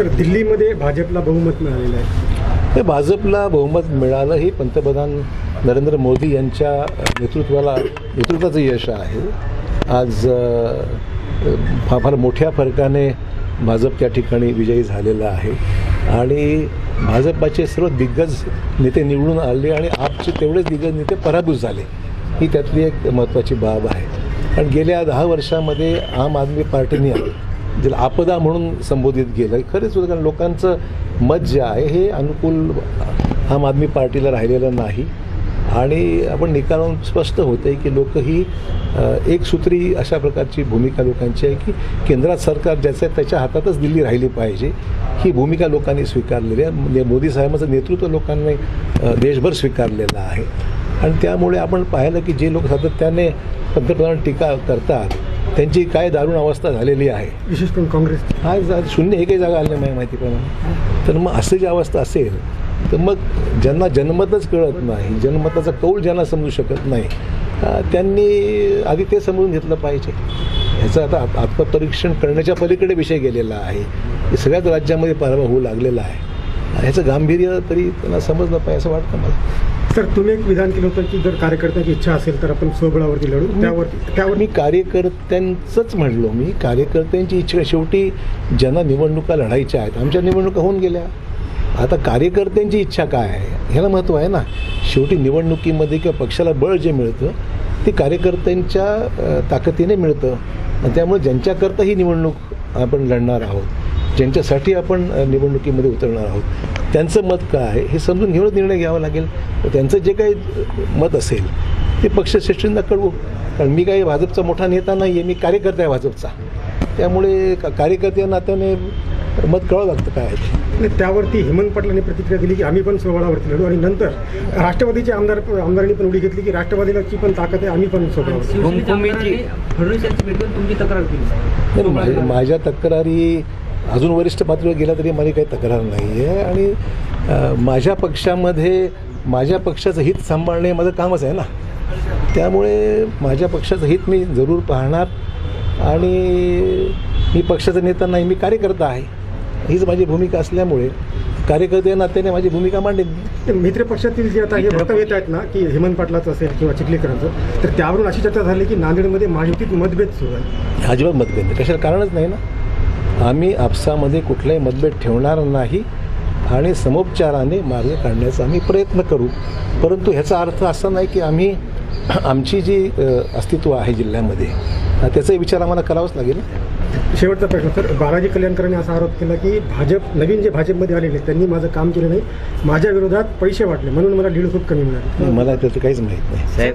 Sir दिल्लीमध्ये भाजपला बहुमत मिळालेलं आहे. ते भाजपला बहुमत मिळालं हे पंतप्रधान नरेंद्र मोदी यांच्या नेतृत्वाला नेतृत्वाचं यश आहे. आज फार फार मोठ्या फरकाने भाजप त्या ठिकाणी विजयी झालेला आहे. आणि भाजपाचे सर्व दिग्गज नेते निवडून आले आणि आपचे तेवढेच दिग्गज नेते पराभूत झाले. ही त्यातली एक महत्त्वाची बाब आहे. कारण गेल्या दहा वर्षामध्ये आम आदमी पार्टीने ज्याला आपदा म्हणून संबोधित केलं खरेच होतं कारण लोकांचं मत जे आहे हे अनुकूल आम आदमी पार्टीला राहिलेलं नाही. आणि आपण निकालून स्पष्ट होतं आहे की लोक ही एक एकसूत्री अशा प्रकारची भूमिका लोकांची आहे की केंद्रात सरकार ज्याचं आहे त्याच्या हातातच दिल्ली राहिली पाहिजे. ही भूमिका लोकांनी स्वीकारलेली आहे. म्हणजे मोदी साहेबांचं नेतृत्व लोकांनी देशभर स्वीकारलेलं आहे. आणि त्यामुळे आपण पाहिलं की जे लोक सातत्याने पंतप्रधान टीका करतात त्यांची काय दारुण अवस्था झालेली आहे. विशेष करून काँग्रेस. आज आज शून्य एकही जागा आली नाही माहितीप्रमाणे तर मग असं जी अवस्था असेल तर मग ज्यांना जन्मतच कळत नाही जन्मताचा कौल ज्यांना समजू शकत नाही त्यांनी आधी ते समजून घेतलं पाहिजे. ह्याचं आता आत- आत्मपरीक्षण करण्याच्या पलीकडे विषय गेलेला आहे. हे सगळ्याच राज्यामध्ये पराभव होऊ लागलेला आहे. ह्याचं गांभीर्य तरी त्यांना समजलं पाहिजे असं वाटतं मला. सर तुम्ही एक विधान केलं होतं की जर कार्यकर्त्यांची इच्छा असेल तर आपण स्वबळावरती लढू. त्यावर त्यावर मी कार्यकर्त्यांचंच म्हणलो. मी कार्यकर्त्यांची इच्छा शेवटी ज्यांना निवडणुका लढायच्या आहेत आमच्या निवडणुका होऊन गेल्या. आता कार्यकर्त्यांची इच्छा काय आहे? ह्याला महत्त्व आहे ना. शेवटी निवडणुकीमध्ये किंवा पक्षाला बळ जे मिळतं ते कार्यकर्त्यांच्या ताकदीने मिळतं. आणि त्यामुळे ज्यांच्याकरता ही निवडणूक आपण लढणार आहोत ज्यांच्यासाठी आपण निवडणुकीमध्ये उतरणार आहोत त्यांचं मत काय आहे हे समजून घेऊनच निर्णय घ्यावा लागेल. त्यांचं जे काही मत असेल ते पक्षश्रेष्ठींना कळवू. कारण मी काही भाजपचा मोठा नेता नाही आहे मी कार्यकर्ता आहे भाजपचा. त्यामुळे का- कार्यकर्त्या नात्याने मत कळावं लागतं काय आहे त्यावरती हेमंत पाटलांनी प्रतिक्रिया दिली की आम्ही पण स्वबळावरती लढू. आणि नंतर राष्ट्रवादीचे आमदार आमदारांनी पण उडी घेतली की राष्ट्रवादीलाची पण ताकद आहे आम्ही पण फडणवीस यांची भेटून तुमची तक्रार केली. माझ्या तक्रारी अजून वरिष्ठ पातळीवर गेल्या तरी माझी काही तक्रार नाही आहे आणि माझ्या पक्षामध्ये माझ्या पक्षाचं हित सांभाळणे हे माझं कामच आहे ना. त्यामुळे माझ्या पक्षाचं हित मी जरूर पाहणार. आणि मी पक्षाचा नेता नाही मी कार्यकर्ता आहे. हीच माझी भूमिका असल्यामुळे कार्यकर्ते नात्याने माझी भूमिका मांडेन ते मित्र पक्षातील जे आता हे वक्तव्य येत आहेत ना की हेमंत पाटलाचं असेल किंवा चिखलीकरांचं तर त्यावरून अशी चर्चा झाली की नांदेडमध्ये महायुतीत मतभेद सुरू आहे अजिबात मतभेद कशाला कारणच नाही ना. आम्ही आपसामध्ये कुठलाही मतभेद ठेवणार नाही आणि समोपचाराने मार्ग काढण्याचा आम्ही प्रयत्न करू. परंतु ह्याचा अर्थ असा नाही की आम्ही आमची जी अस्तित्व आहे जिल्ह्यामध्ये अ, त्याचाही विचार आम्हाला करावाच लागेल. शेवटचा प्रश्न सर बालाजी कल्याणकरांनी असा आरोप केला की भाजप नवीन जे भाजपमध्ये आलेले आहेत, त्यांनी माझं काम केलं नाही. माझ्या विरोधात पैसे वाटले म्हणून मला दीड खूप कमी मिळाले. मला त्याचं काहीच माहीत नाही. साहेब